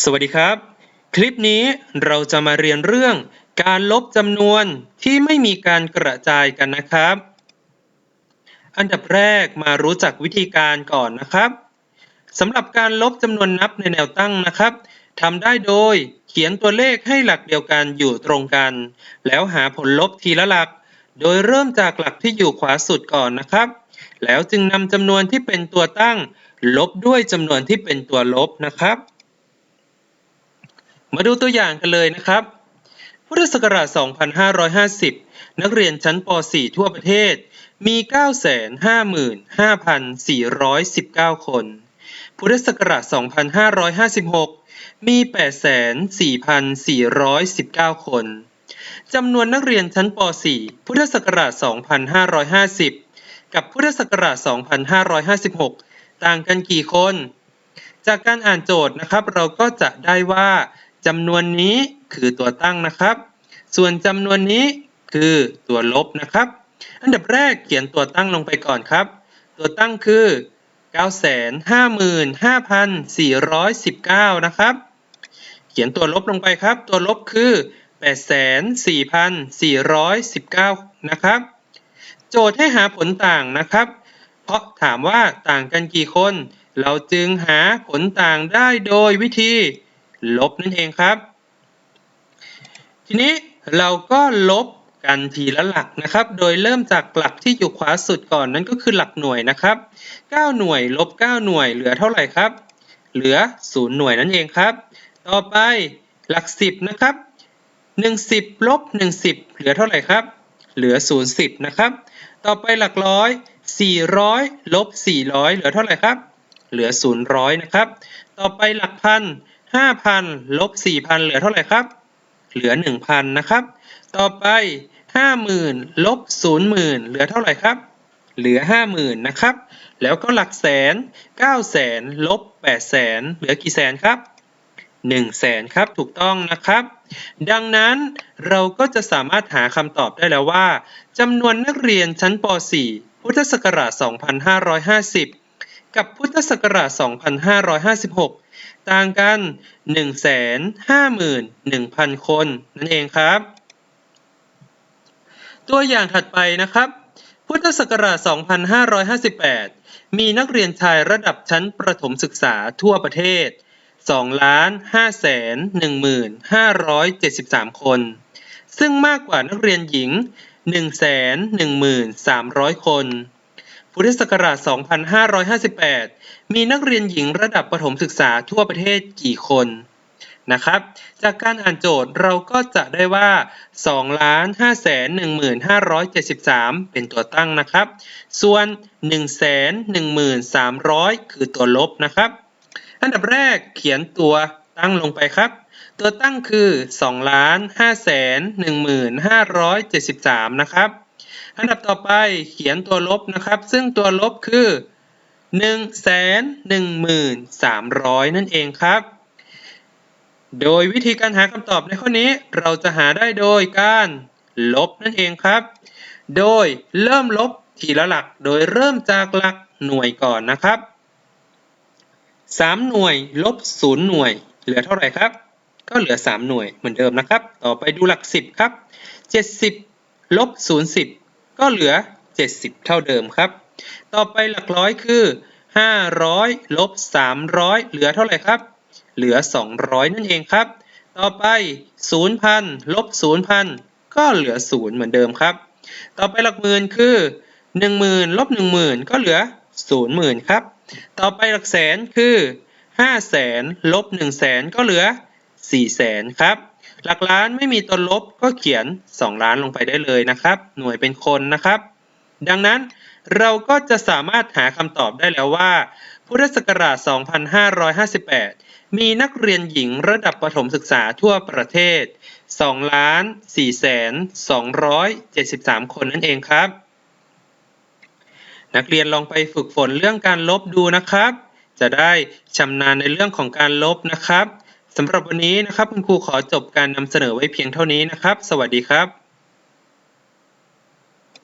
สวัสดีครับ คลิปนี้เราจะมาเรียนเรื่องการลบจำนวนที่ไม่มีการกระจายกันนะครับ อันดับแรกมารู้จักวิธีการก่อนนะครับสำหรับการลบจำนวนนับในแนวตั้งนะครับทำได้โดยเขียนตัวเลขให้หลักเดียวกันอยู่ตรงกัน แล้วหาผลลบทีละหลัก โดยเริ่มจากหลักที่อยู่ขวาสุดก่อนนะครับ แล้วจึงนำจำนวนที่เป็นตัวตั้ง ลบด้วยจำนวนที่เป็นตัวลบนะครับ มาดูตัวอย่างกันเลยนะครับ พุทธศักราช 2550 นักเรียนชั้นป .4 ทั่วประเทศ มี 955,419 คน พุทธศักราช 2556 มี 84,419 คน จำนวนนักเรียนชั้นป .4 พุทธศักราช 2550 กับพุทธศักราช 2556 ต่างกันกี่คนจากการอ่านโจทย์นะครับ เราก็จะได้ว่า จำนวนนี้คือตัวตั้งนะครับ ส่วนจำนวนนี้คือตัวลบนะครับ อันดับแรกเขียนตัวตั้งลงไปก่อนครับ ตัวตั้งคือ 955,419 นะครับ เขียนตัวลบลงไปครับ ตัวลบคือ 84,419 นะครับ โจทย์ให้หาผลต่างนะครับ เพราะถามว่าต่างกันกี่คน เราจึงหาผลต่างได้โดยวิธี ลบนั่นเองครับ ทีนี้เราก็ลบกันทีละหลักนะครับ โดยเริ่มจากหลักที่อยู่ขวาสุดก่อนนั่นก็คือหลักหน่วยนะครับ 9 หน่วยลบ 9 หน่วยเหลือเท่าไหร่ครับ เหลือ 0 หน่วยนั่นเองครับ ต่อไปหลัก 10 นะครับ1 10ลบ1 10 เหลือเท่าไหร่ครับ เหลือ 0 10 นะครับ ต่อไปหลักร้อย400ลบ400 เหลือเท่าไหร่ครับ เหลือ000นะครับ ต่อไปหลักพัน 5,000ลบ4,000เหลือเท่าไหร่ครับ เหลือ1,000นนะครับ ต่อไป50,000ลบ00,000เหลือเท่าไหร่ครับ เหลือ50,000นนะครับ แล้วก็หลักแสน900,000ลบ800,000เหลือกี่แสนครับ1แสนครับถูกต้องนะครับ ดังนั้นเราก็จะสามารถหาคำตอบได้แล้วว่าจำนวนนักเรียนชั้นป .4 พุทธศักราช 2550 กับพุทธศักราช 2556 ต่างกัน 151,000 คนนั่นเองครับ ตัวอย่างถัดไปนะครับ พุทธศักราช 2558 มีนักเรียนชายระดับชั้นประถมศึกษาทั่วประเทศ 2,515,573 คน ซึ่งมากกว่านักเรียนหญิง 113,300 คน พุทธศักราช 2558 มีนักเรียนหญิงระดับประถมศึกษาทั่วประเทศกี่คนนะครับ จากการอ่านโจทย์เราก็จะได้ว่า 2,515,73 เป็นตัวตั้งนะครับ ส่วน 1 1 3 0 0 คือตัวลบนะครับ อันดับแรกเขียนตัวตั้งลงไปครับ ตัวตั้งคือ 2,515,73 นะครับ อันดับต่อไปเขียนตัวลบนะครับ ซึ่งตัวลบคือ 113,300 นั่นเองครับ โดยวิธีการหาคำตอบในข้อนี้เราจะหาได้โดยการลบนั่นเองครับ โดยเริ่มลบทีละหลัก โดยเริ่มจากหลักหน่วยก่อนนะครับ 3 หน่วยลบ 0 หน่วย เหลือเท่าไหร่ครับ ก็เหลือ 3 หน่วยเหมือนเดิมนะครับ ต่อไปดูหลัก 10 ครับ 70 ลบ0 10 ก็เหลือ 70 เท่าเดิมครับ ต่อไปหลักร้อยคือ 500ลบ300 เหลือเท่าไหร่ครับ เหลือ 200 นั่นเองครับ ต่อไป 0,000ลบ0,000 ก็เหลือ 0 เหมือนเดิมครับ ต่อไปหลักหมื่นคือ 10,000ลบ10,000 ก็เหลือ 00,000ครับ ต่อไปหลักแสนคือ 500,000ลบ100,000 ก็เหลือ 400,000 ครับ หลักล้านไม่มีตัวลบก็เขียน 2 ล้านลงไปได้เลยนะครับ หน่วยเป็นคนนะครับ ดังนั้นเราก็จะสามารถหาคำตอบได้แล้วว่า พุทธศักราช 2558 มีนักเรียนหญิงระดับประถมศึกษาทั่วประเทศ 2 ล้าน4แสน273 คนนั่นเองครับ นักเรียนลองไปฝึกฝนเรื่องการลบดูนะครับ จะได้ชำนาญในเรื่องของการลบนะครับ สำหรับวันนี้นะครับ คุณครูขอจบการนำเสนอไว้เพียงเท่านี้นะครับ สวัสดีครับ